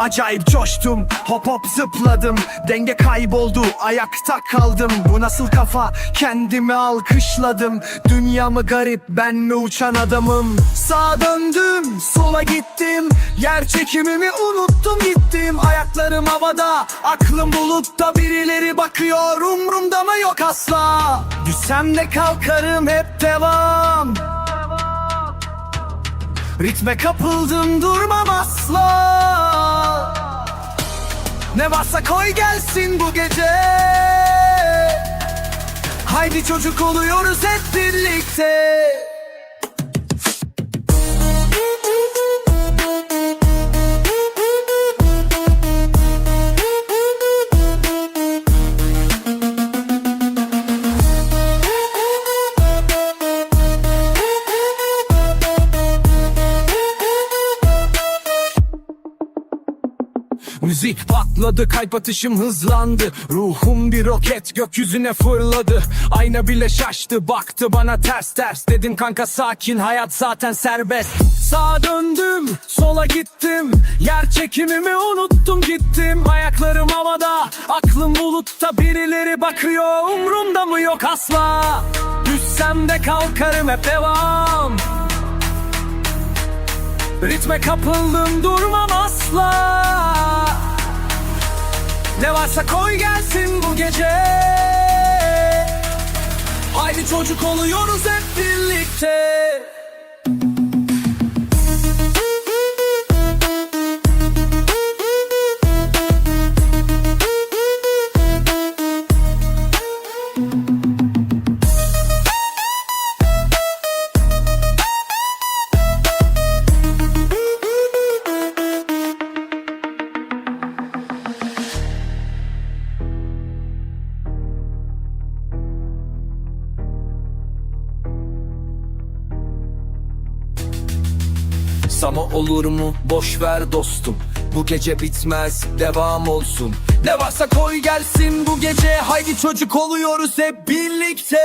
Acayip coştum hop hop zıpladım. Denge kayboldu ayakta kaldım. Bu nasıl kafa? Kendimi alkışladım. Dünya mı garip ben mi uçan adamım? Sağa döndüm sola gittim. Yer çekimimi unuttum gittim. Ayaklarım havada aklım bulutta. Birileri bakıyor umrumda mı yok asla? Düşsem de kalkarım hep devam Ritme kapıldım durmam asla. Ne varsa koy gelsin bu gece. Haydi çocuk oluyoruz hep birlikte Müzik patladı kalp atışım hızlandı. Ruhum bir roket gökyüzüne fırladı. Ayna bile şaştı baktı bana ters ters. Dedim kanka sakin hayat zaten serbest. Sağa döndüm sola gittim. Yer çekimimi unuttum gittim. Ayaklarım havada aklım bulutta. Birileri bakıyor umrumda mı yok? Asla. Düşsem de kalkarım hep devam. Ritme kapıldım durmam asla Ne varsa koy gelsin bu gece. Haydi çocuk oluyoruz hep birlikte Sama olur mu? Boş ver dostum. Bu gece bitmez devam olsun. Ne varsa koy gelsin bu gece. Haydi çocuk oluyoruz hep birlikte